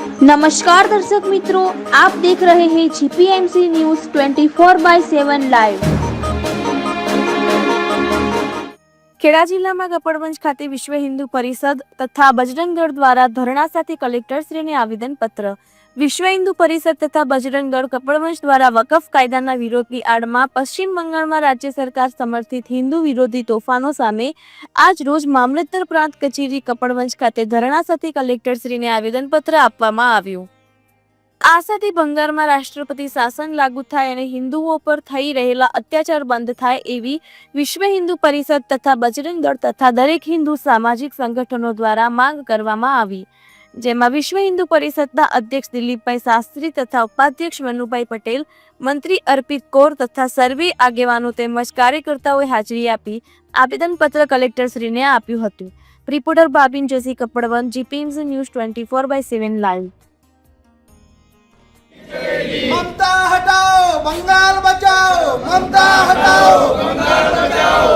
નમસ્કાર દર્શક મિત્રો, આપ દેખ રહે હે GPMC news 24 by seven live Kheda જિલ્લામાં કપડવંજ ખાતે વિશ્વ હિન્દુ પરિષદ તથા બજરંગ દળ દ્વારા ધરણા સાથે કલેક્ટરશ્રીને આવેદનપત્ર વિશ્વ હિન્દુ પરિષદ તથા બજરંગ દળ કપડવંજ દ્વારા વકફ કાયદાના વિરોધની આડમાં પશ્ચિમ બંગાળમાં રાજ્ય સરકાર સમર્થિત હિન્દુ વિરોધી તોફાનો સામે આજ રોજ મામલતદાર પ્રાંત કચેરી કપડવંશ ખાતે ધરણા સાથે કલેક્ટરશ્રીને આવેદનપત્ર આપવામાં આવ્યું. આ સાથે બંગાળમાં રાષ્ટ્રપતિ શાસન લાગુ થાય અને હિન્દુઓ પર થઈ રહેલા અત્યાચાર બંધ થાય એવી વિશ્વ હિન્દુ પરિષદ તથા બજરંગ દળ તથા દરેક હિન્દુ સામાજિક સંગઠનો દ્વારા માંગ કરવામાં આવી. જેમાં વિશ્વ હિન્દુ પરિષદના અધ્યક્ષ દિલીપભાઈ શાસ્ત્રી તથા ઉપાધ્યક્ષ મનુભાઈ પટેલ, મંત્રી અર્પિત કૌર તથા સર્વે આગેવાનો તેમજ કાર્યકર્તાઓએ હાજરી આપી આવેદનપત્ર કલેક્ટરશ્રીને આપ્યું હતું. Reporter Babin Joshi Kapadvanj GPMC news twenty four by seven live. Mamata હટાઓ Bengal બચાઓ મમતા હટાઓ બંગાળ બચાઓ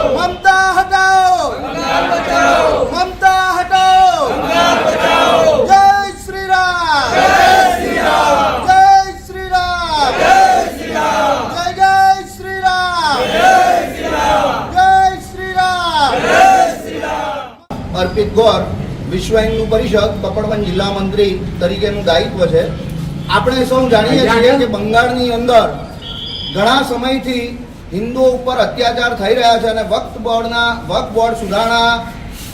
અર્પિત ગોર વિશ્વ હિન્દુ પરિષદ કપડવન જિલ્લા મંત્રી તરીકેનું દાયિત્વ છે. આપણે સૌ જાણીએ છીએ કે બંગાળની અંદર ઘણા સમયથી હિન્દુઓ ઉપર અત્યાચાર થઈ રહ્યા છે અને વક્ત બોર્ડના વક્ત બોર્ડ સુધારણા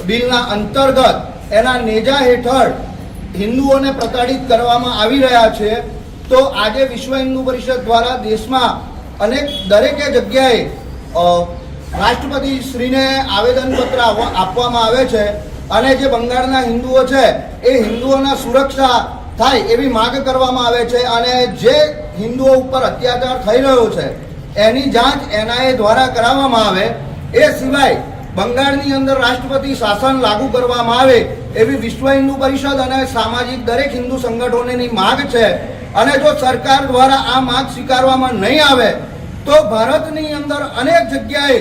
બિલના અંતર્ગત એના નેજા હેઠળ હિન્દુઓને પ્રતાડિત કરવામાં આવી રહ્યા છે. તો આજે વિશ્વ હિન્દુ પરિષદ દ્વારા દેશમાં અનેક દરેકે જગ્યાએ રાષ્ટ્રપતિ શ્રીને આવેદનપત્ર આપવા- આપવામાં આવે છે અને જે બંગાળના હિન્દુઓ છે, એ હિન્દુઓના સુરક્ષા થાય એવી માંગ કરવામાં આવે છે અને જે હિન્દુઓ ઉપર અત્યાચાર થઈ રહ્યો છે, એની જાંચ એનઆઈએ દ્વારા કરાવવામાં આવે, એ સિવાય બંગાળની અંદર રાષ્ટ્રપતિ શાસન લાગુ કરવામાં આવે એવી વિશ્વ હિન્દુ પરિષદ અને સામાજિક દરેક હિન્દુ સંગઠનોની માંગ છે અને જો સરકાર દ્વારા આ માંગ સ્વીકારવામાં નહીં આવે, તો ભારતની અંદર અનેક જગ્યાએ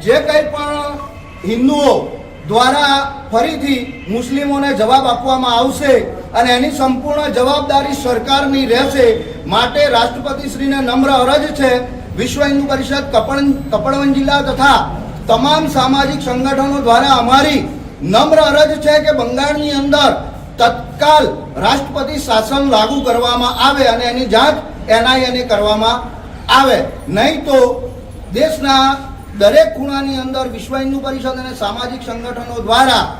જે કંઈ પણ હિન્દુઓ દ્વારા ફરીથી મુસ્લિમોને જવાબ આપવામાં આવશે અને એની સંપૂર્ણ જવાબદારી સરકારની રહેશે, માટે રાષ્ટ્રપતિશ્રીને નમ્ર અરજ છે, વિશ્વ હિન્દુ પરિષદ કપણ કપડવન જિલ્લા તથા તમામ સામાજિક સંગઠનો દ્વારા અમારી નમ્ર અરજ છે કે બંગાળની અંદર તત્કાલ રાષ્ટ્રપતિ શાસન લાગુ કરવામાં આવે અને એની જાંચ એનઆઈએને કરવામાં આવે. નહીં તો દેશના દરેક ખૂણાની અંદર વિશ્વ હિન્દુ પરિષદ અને સામાજિક સંગઠનો દ્વારા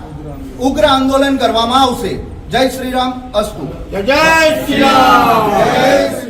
ઉગ્ર આંદોલન કરવામાં આવશે. જય શ્રી રામ અસ્તુ. જય શ્રી રામ.